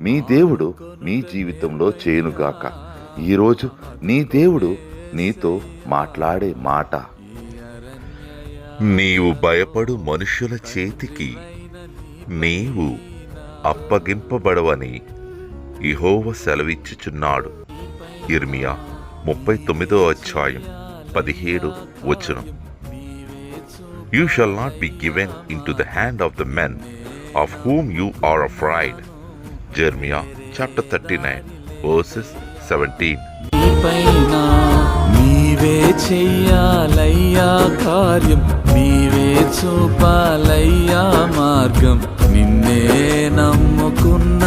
మీ దేవుడు మీ జీవితంలో చేయనుగాక. ఈరోజు నీ దేవుడు నీతో మాట్లాడే మాట. నీవు భయపడు మనుషుల చేతికి నీవు అప్పగింపబడవని ఇహోవ సెలవిచ్చుచున్నాడు. ఇర్మియా ముప్పై తొమ్మిదో అధ్యాయం పదిహేడు వచనం. You shall not be given into the hand of the men of whom you are afraid Jeremiah chapter thirty nine verses seventeen నీవే చెయ్యాలయ్యా కార్యం నీవే చూపాలయ్యా మార్గం. నిన్నే నమ్ముకున్న